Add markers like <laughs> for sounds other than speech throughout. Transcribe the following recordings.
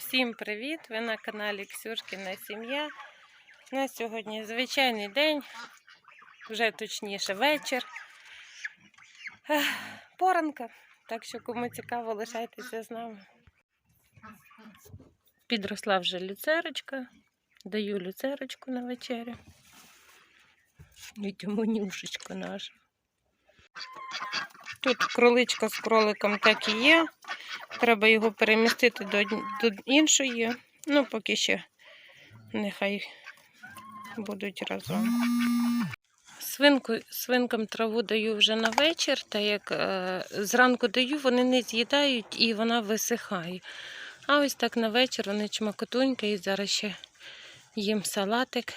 Всім привіт! Ви на каналі Ксюшкіна Сім'я. На сьогодні звичайний день, вже точніше вечір. Поранка. Так що, кому цікаво, лишайтеся з нами. Підросла вже люцерочка. Даю люцерочку на вечерю. Йдемо нюшечка наша. Тут кроличка з кроликом так і є. Треба його перемістити до, до іншої. Ну, поки ще нехай будуть разом. Свинку, свинкам траву даю вже на вечір, та як е, зранку даю, вони не з'їдають і вона висихає. А ось так на вечір вони чмакотунька і зараз ще їм салатик.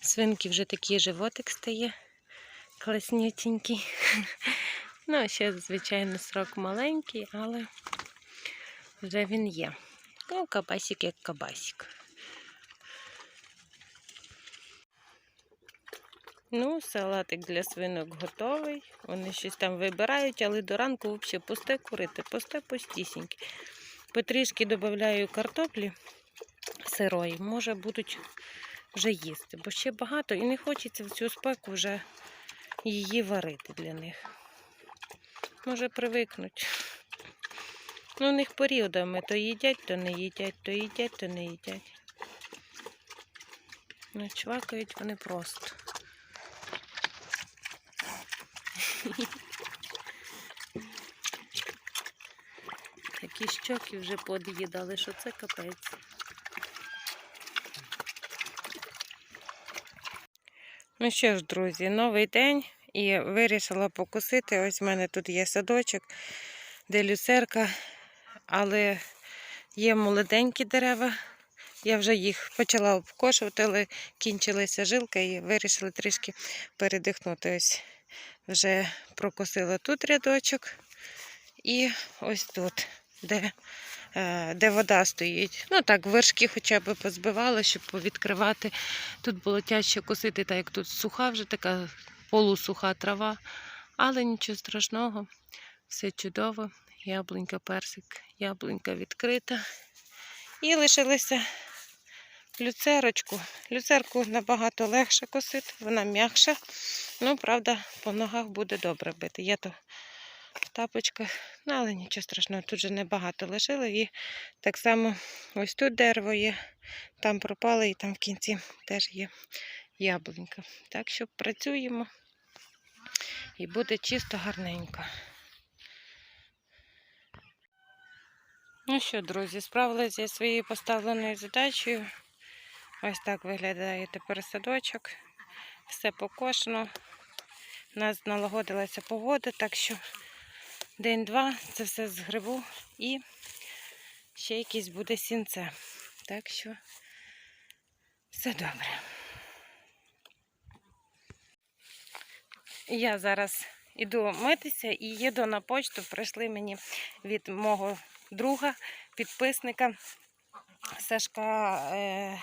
Свинки вже такий животик стає класнютенький. <laughs> Ну, ще, звичайно, срок маленький, але вже він є. Ну, кабасик як кабасик. Ну, салатик для свинок готовий. Вони щось там вибирають, але до ранку взагалі пусте курити, пусте пустісіньке. Потрішки додаю картоплі сирої, може будуть вже їсти, бо ще багато і не хочеться в цю спеку вже її варити для них. Може привикнуть. Ну, у них періодами то їдять, то не їдять, то їдять, то не їдять. Ну, чвакають вони просто. <laughs> Такі щоки вже под'їдали, що це капець. Ну що ж, друзі, новий день і вирішила покусити. Ось в мене тут є садочок, де люцерка, але є молоденькі дерева. Я вже їх почала обкошувати, але кінчилася жилка і вирішила трішки передихнути. Ось вже прокосила тут рядочок і ось тут, де, де вода стоїть. Ну так, вершки хоча б позбивала, щоб повідкривати. Тут було тяжче косити, так як тут суха вже така полусуха трава, але нічого страшного, все чудово. Яблунька, персик, яблунька відкрита. І лишилися люцерочку. Люцерку набагато легше косити, вона м'якша. Ну, правда, по ногах буде добре бити. Я то в тапочках, ну, але нічого страшного, тут же небагато лишили. І так само ось тут дерево є, там пропало, і там в кінці теж є яблунька. Так що працюємо і буде чисто гарненько. Ну що, друзі, справилася зі своєю поставленою задачею. Ось так виглядає тепер садочок. Все покошено. У нас налагодилася погода, так що день-два це все згребу і ще якесь буде сінце. Так що все добре. Я зараз іду митися і їду на почту. Прийшли мені від мого друга, підписника Сашка е,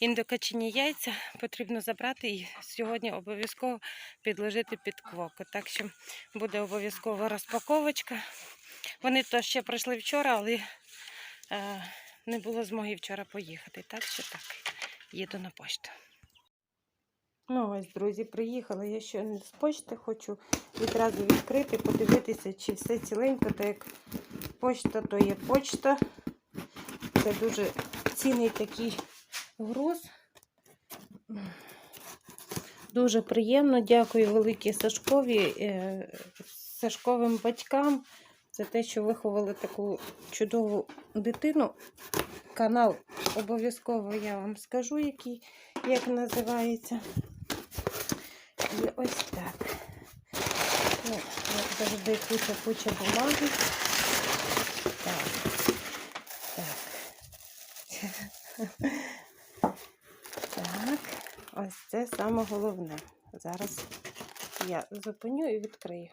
індокачині яйця. Потрібно забрати і сьогодні обов'язково підложити під квоки. Так що буде обов'язково розпаковочка. Вони то ще прийшли вчора, але е, не було змоги вчора поїхати. Так що так, їду на пошту. Ну ось, друзі, приїхала. Я ще не з почти хочу відразу відкрити, подивитися, чи все ціленько, так як почта, то є почта. Це дуже цінний такий груз. Дуже приємно. Дякую велике Сашкові, е, Сашковим батькам за те, що виховали таку чудову дитину. Канал обов'язково я вам скажу, який, як називається. І ось так. Ну, як завжди, куча-куча бумаги. Так. Так. Так. Ось це саме головне. Зараз я зупиню і відкрию.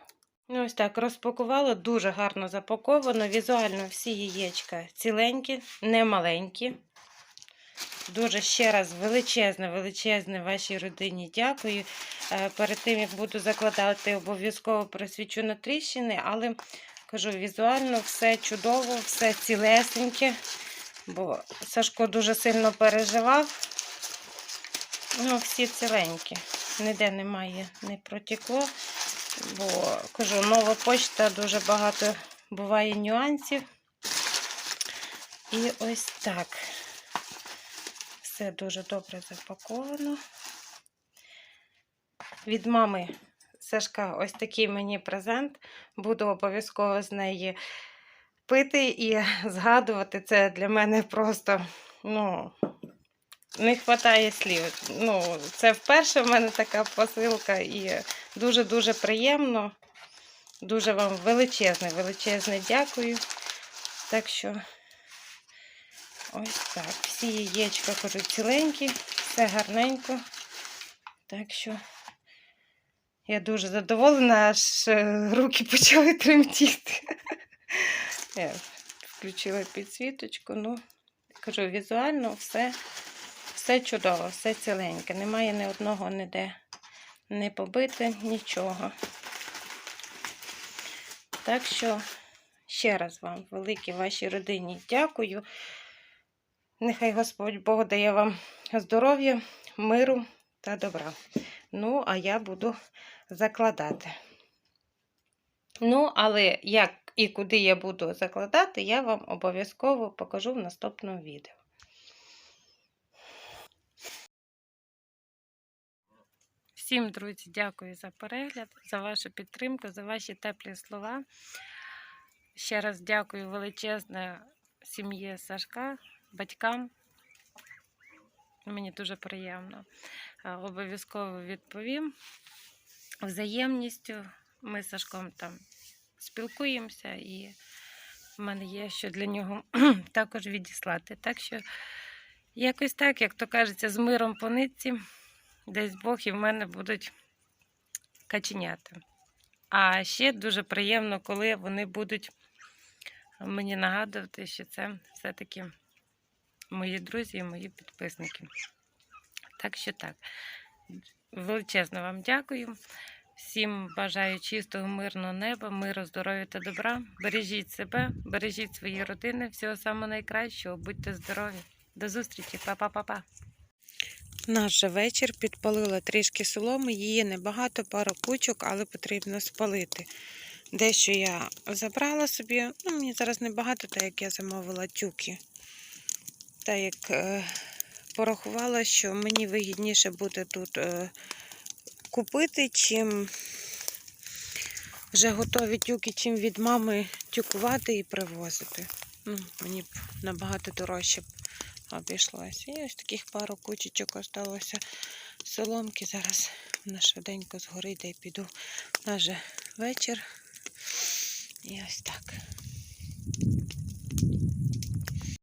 Ну, ось так розпакувала, дуже гарно запаковано. Візуально всі яєчка ціленькі, не маленькі. Дуже ще раз величезне, величезне вашій родині дякую. Е, Перед тим, як буду закладати, обов'язково просвічу на тріщини, але Кажу, візуально все чудово, все цілесеньке, бо Сашко дуже сильно переживав. Ну, всі ціленькі. Ніде немає, не протекло. Бо кажу, нова почта дуже багато буває нюансів. І ось так. Все дуже добре запаковано. Від мами Сашка ось такий мені презент. Буду обов'язково з неї пити і згадувати. Це для мене просто, ну, не вистачає слів. Ну, це вперше в мене така посилка і дуже-дуже приємно. Дуже вам величезне, величезне дякую. Так що, ось так. Всі яєчка кажуть ціленькі, все гарненько. Так що я дуже задоволена, аж е, руки почали тремтіти. <laughs> Я включила підсвіточку. Ну, кажу, візуально все, все чудово, все ціленьке. Немає ні одного ніде не побите, нічого. Так що ще раз вам, великій вашій родині, дякую. Нехай Господь Бог дає вам здоров'я, миру та добра. Ну, а я буду закладати. Ну, але як і куди я буду закладати, я вам обов'язково покажу в наступному відео. Всім, друзі, дякую за перегляд, за вашу підтримку, за ваші теплі слова. Ще раз дякую величезне сім'ї Сашка, батькам. Мені дуже приємно. Е, Обов'язково відповім. Взаємністю ми з Сашком там спілкуємося, і в мене є що для нього <clears throat> також відіслати. Так що, якось так, як то кажеться, з миром по нитці, десь Бог і в мене будуть каченята. А ще дуже приємно, коли вони будуть мені нагадувати, що це все-таки мої друзі і мої підписники. Так що так. Величезно вам дякую. Всім бажаю чистого, мирного неба, миру, здоров'я та добра. Бережіть себе, бережіть свої родини. Всього самого найкращого, будьте здорові. До зустрічі, па-па-па-па. Наш же вечір підпалила трішки соломи, її небагато, пару кучок, але потрібно спалити. Дещо я забрала собі, ну мені зараз небагато, так як я замовила тюки. Так як е, порахувала, що мені вигідніше буде тут е, купити, чим вже готові тюки, чим від мами тюкувати і привозити. Ну, мені б набагато дорожче б обійшлося. І ось таких пару кучечок осталося соломки. Зараз вона швиденько згорить, де піду. У вечір. І ось так.